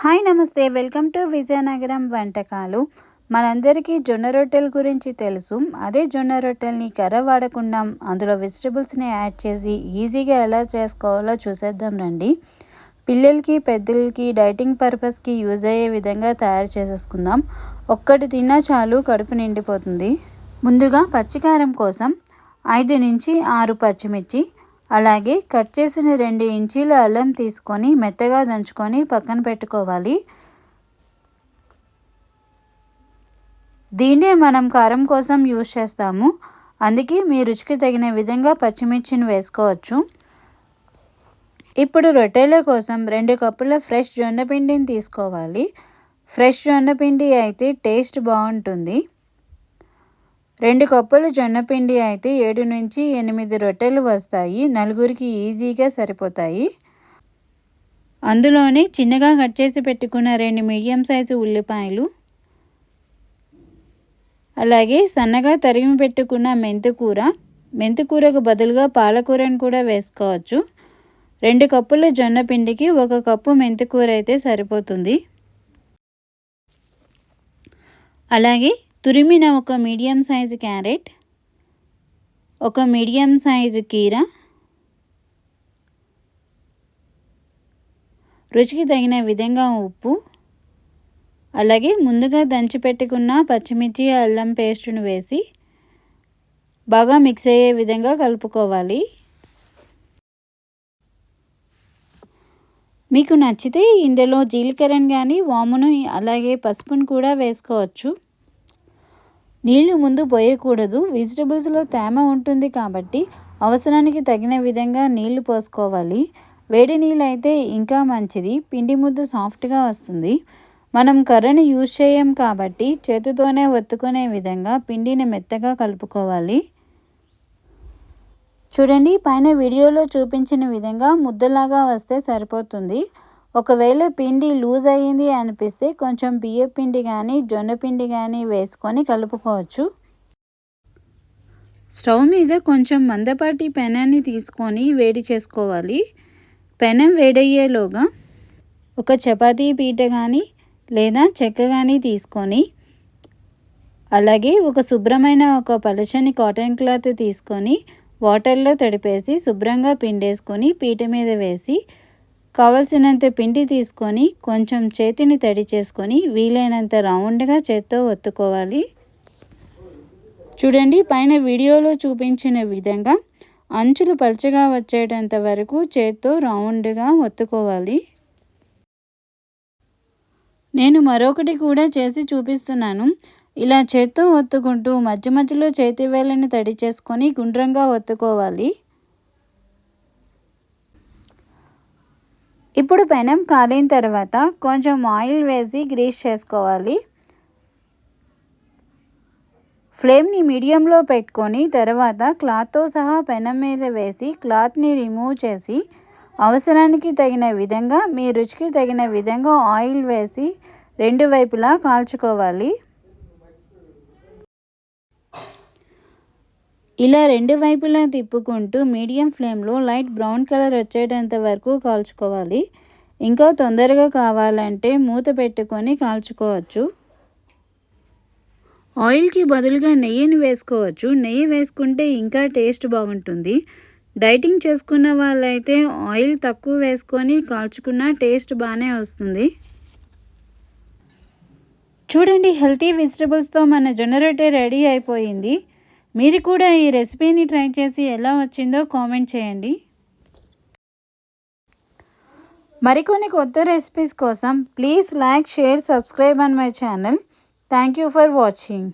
Hi నమస్తే. Welcome to Vizianagaram వంటకాలు. మనందరికీ జొన్న రొట్టెల గురించి తెలుసు. అదే జొన్న రొట్టెల్ని కర్ర వాడకుండా అందులో వెజిటబుల్స్ని యాడ్ చేసి ఈజీగా ఎలా చేసుకోవాలో చూసేద్దాం రండి. పిల్లలకి పెద్దలకి డైటింగ్ పర్పస్కి యూజ్ అయ్యే విధంగా తయారు చేసేసుకుందాం. ఒక్కటి తిన్నా చాలు కడుపు నిండిపోతుంది. ముందుగా పచ్చికారం కోసం ఐదు నుంచి ఆరు పచ్చిమిర్చి అలాగే కట్ చేసిన రెండు ఇంచీల అల్లం తీసుకొని మెత్తగా దంచుకొని పక్కన పెట్టుకోవాలి. దీన్నే మనం కారం కోసం యూజ్ చేస్తాము. అందుకే మీ రుచికి తగిన విధంగా పచ్చిమిర్చిని వేసుకోవచ్చు. ఇప్పుడు రొట్టెల కోసం రెండు కప్పుల ఫ్రెష్ జొన్నపిండిని తీసుకోవాలి. ఫ్రెష్ జొన్నపిండి అయితే టేస్ట్ బాగుంటుంది. రెండు కప్పులు జొన్నపిండి అయితే ఏడు నుంచి ఎనిమిది రొట్టెలు వస్తాయి. నలుగురికి ఈజీగా సరిపోతాయి. అందులోనే చిన్నగా కట్ చేసి పెట్టుకున్న రెండు మీడియం సైజు ఉల్లిపాయలు అలాగే సన్నగా తరిగి పెట్టుకున్న మెంతికూర మెంతికూరకు బదులుగా పాలకూరను కూడా వేసుకోవచ్చు. రెండు కప్పుల జొన్న పిండికి ఒక కప్పు మెంతికూర అయితే సరిపోతుంది. అలాగే తురిమిన ఒక మీడియం సైజు క్యారెట్ ఒక మీడియం సైజు కీర రుచికి తగిన విధంగా ఉప్పు అలాగే ముందుగా దంచి పెట్టుకున్న పచ్చిమిర్చి అల్లం పేస్టును వేసి బాగా మిక్స్ అయ్యే విధంగా కలుపుకోవాలి. మీకు నచ్చితే ఇందులో జీలకర్రను కానీ వామును అలాగే పసుపును కూడా వేసుకోవచ్చు. నీళ్ళు ముందు పోయకూడదు. వెజిటబుల్స్లో తేమ ఉంటుంది కాబట్టి అవసరానికి తగిన విధంగా నీళ్ళు పోసుకోవాలి. వేడి నీళ్ళు అయితే ఇంకా మంచిది. పిండి ముద్ద సాఫ్ట్గా వస్తుంది. మనం కర్రని యూజ్ చేయం కాబట్టి చేతితోనే ఒత్తుకునే విధంగా పిండిని మెత్తగా కలుపుకోవాలి. చూడండి పైన వీడియోలో చూపించిన విధంగా ముద్దలాగా వస్తే సరిపోతుంది. ఒకవేళ పిండి లూజ్ అయ్యింది అనిపిస్తే కొంచెం బియ్య పిండి కానీ జొన్న పిండి కానీ వేసుకొని కలుపుకోవచ్చు. స్టవ్ మీద కొంచెం మందపాటి పెనాన్ని తీసుకొని వేడి చేసుకోవాలి. పెనం వేడయ్యేలోగా ఒక చపాతీ పీట కానీ లేదా చెక్క కానీ తీసుకొని అలాగే ఒక శుభ్రమైన ఒక పలచని కాటన్ క్లాత్ తీసుకొని వాటర్లో తడిపేసి శుభ్రంగా పిండేసుకొని పీట మీద వేసి కావలసినంత పిండి తీసుకొని కొంచెం చేతిని తడి చేసుకొని వీలైనంత రౌండ్గా చేత్తో ఒత్తుకోవాలి. చూడండి పైన వీడియోలో చూపించిన విధంగా అంచులు పలుచగా వచ్చేటంత వరకు చేత్తో రౌండ్గా ఒత్తుకోవాలి. నేను మరొకటి కూడా చేసి చూపిస్తున్నాను. ఇలా చేత్తో ఒత్తుకుంటూ మధ్య మధ్యలో చేతి వేళ్ళని తడి చేసుకొని గుండ్రంగా ఒత్తుకోవాలి. ఇప్పుడు పెనం కాలిన తర్వాత కొంచెం ఆయిల్ వేసి గ్రీస్ చేసుకోవాలి. ఫ్లేమ్ని మీడియంలో పెట్టుకొని తర్వాత క్లాత్తో సహా పెనం మీద వేసి క్లాత్ని రిమూవ్ చేసి అవసరానికి తగిన విధంగా మీ రుచికి తగిన విధంగా ఆయిల్ వేసి రెండు వైపులా కాల్చుకోవాలి. ఇలా రెండు వైపులా తిప్పుకుంటూ మీడియం ఫ్లేమ్లో లైట్ బ్రౌన్ కలర్ వచ్చేటంత వరకు కాల్చుకోవాలి. ఇంకా తొందరగా కావాలంటే మూత పెట్టుకొని కాల్చుకోవచ్చు. ఆయిల్కి బదులుగా నెయ్యిని వేసుకోవచ్చు. నెయ్యి వేసుకుంటే ఇంకా టేస్ట్ బాగుంటుంది. డైటింగ్ చేసుకున్న వాళ్ళైతే ఆయిల్ తక్కువ వేసుకొని కాల్చుకున్న టేస్ట్ బాగానే వస్తుంది. చూడండి హెల్తీ వెజిటబుల్స్తో మన జొన్న రెడీ అయిపోయింది. మీరు కూడా ఈ రెసిపీని ట్రై చేసి ఎలా వచ్చిందో కామెంట్ చేయండి. మరికొన్ని కొత్త రెసిపీస్ కోసం please like share subscribe and my channel. Thank you for watching.